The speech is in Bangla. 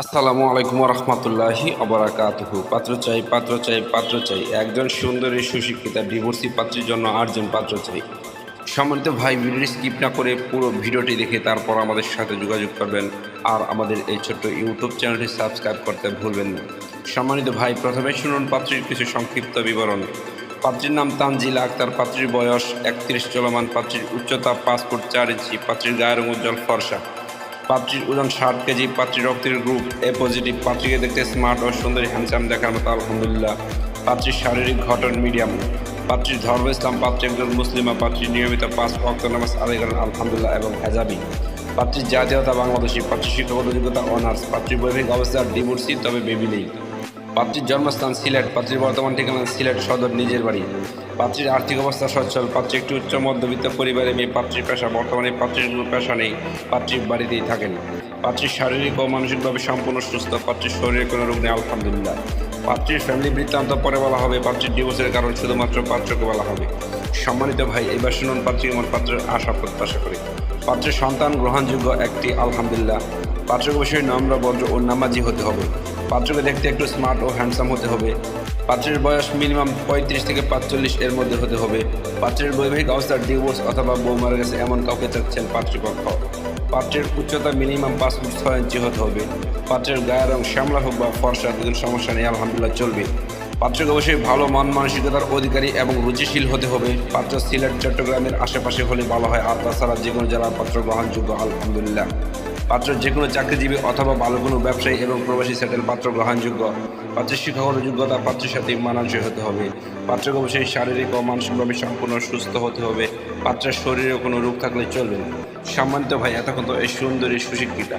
আসসালামু আলাইকুম রহমতুল্লাহি অবরাকাতুহু পাত্র চাই পাত্র চাই পাত্র চাই। একজন সুন্দরী, সুশিক্ষিতা, ডিভোর্সি পাত্রের জন্য আটজন পাত্র চাই। সম্মানিত ভাই ভিডিওটি স্কিপ না করে পুরো ভিডিওটি দেখে তারপর আমাদের সাথে যোগাযোগ করবেন আর আমাদের এই ছোট্ট ইউটিউব চ্যানেলটি সাবস্ক্রাইব করতে ভুলবেন না। সম্মানিত ভাই, প্রথমে শুনুন পাত্রীর কিছু সংক্ষিপ্ত বিবরণ। পাত্রীর নাম তানজিলা আক্তার, পাত্রীর বয়স একত্রিশ, চলমান পাত্রীর উচ্চতা পাঁচ ফুট চার ইঞ্চি, পাত্রীর গায়ের উজ্জ্বল ফর্সা। পাত্রীর ওজন ষাট কেজি, পাত্রী রক্তের গ্রুপ এ পজিটিভ পাত্রীকে দেখতে স্মার্ট ও সুন্দরী হ্যান্ডসাম দেখার মতো, আলহামদুলিল্লাহ। পাত্রীর শারীরিক ঘটন মিডিয়াম পাত্রীর ধর্ম ইসলাম, পাত্রী একজন মুসলিমা পাত্রীর নিয়মিত পাঁচ ভক্ত নামাজ আদায় করেন, আলহামদুলিল্লাহ, এবং হেজাবি। পাত্রীর জাতীয়তা বাংলাদেশি পাত্রী শিক্ষাগত যোগ্যতা অনার্স পাত্রী বৈবাহিক অবস্থা ডিভোর্সি তবে বেবি নেই। পাত্রীর জন্মস্থান সিলেট, পাত্রীর বর্তমান ঠিকানা সিলেট সদর, নিজের বাড়ি। পাত্রীর আর্থিক অবস্থা সচ্ছল, পাত্রী একটি উচ্চ মধ্যবিত্ত পরিবারে মেয়ে, পাত্রীর পেশা বর্তমানে পাত্রীর কোনো পেশা নেই পাত্রীর বাড়িতেই থাকেন। পাত্রীর শারীরিক ও মানসিকভাবে সম্পূর্ণ সুস্থ, পাত্রীর শরীরে কোনো রোগ নেই, আলহামদুলিল্লাহ। পাত্রীর ফ্যামিলি বৃত্তান্ত পরে বলা হবে, পাত্রীর ডিভোর্সের কারণ শুধুমাত্র পাত্রকে বলা হবে। সম্মানিত ভাই, এবার শুনুন পাত্রী আমার পাত্রের আশা প্রত্যাশা করি। পাত্রের সন্তান গ্রহণযোগ্য একটি, আলহামদুলিল্লাহ। পাত্রকে অবশ্যই নম্র বজ্র ও নামাজি হতে হবে। পাত্রকে দেখতে একটু স্মার্ট ও হ্যান্ডসাম হতে হবে। পাত্রের বয়স মিনিমাম পঁয়ত্রিশ থেকে পাঁচচল্লিশ এর মধ্যে হতে হবে। পাত্রের বৈবাহিক অবস্থার ডিভোর্স অথবা বউ মারা গেছে এমন কাউকে চাচ্ছেন পাত্রপক্ষ। পাত্রের উচ্চতা মিনিমাম পাঁচ ফুট ছয় ইঞ্চি হতে হবে। পাত্রের গায়ের রং শ্যামলা হোক বা ফর্সা, দুদিন সমস্যা নেই, আলহামদুলিল্লাহ চলবে। পাত্রকে অবশ্যই ভালো মন মানসিকতার অধিকারী এবং রুচিশীল হতে হবে। পাত্র সিলেট, চট্টগ্রামের আশেপাশে হলে ভালো হয়। আর তাছাড়া যে কোনো জেলার পাত্র গ্রহণযোগ্য, আলহামদুলিল্লাহ। পাত্র যে কোনো চাকরিজীবী অথবা ভালো কোনো ব্যবসায়ী এবং প্রবাসী সেটেল পাত্র গ্রহণযোগ্য। পাত্রের শিক্ষাগত যোগ্যতা, পাত্রের সাথে মানানসই হতে হবে। পাত্রকে অবশ্যই শারীরিক ও মানসিকভাবে সম্পূর্ণ সুস্থ হতে হবে। পাত্রের শরীরে কোনো রোগ থাকলে চলবে। সম্মানিত ভাই, এতক্ষণ তো এই সুন্দরী সুশিক্ষিতা।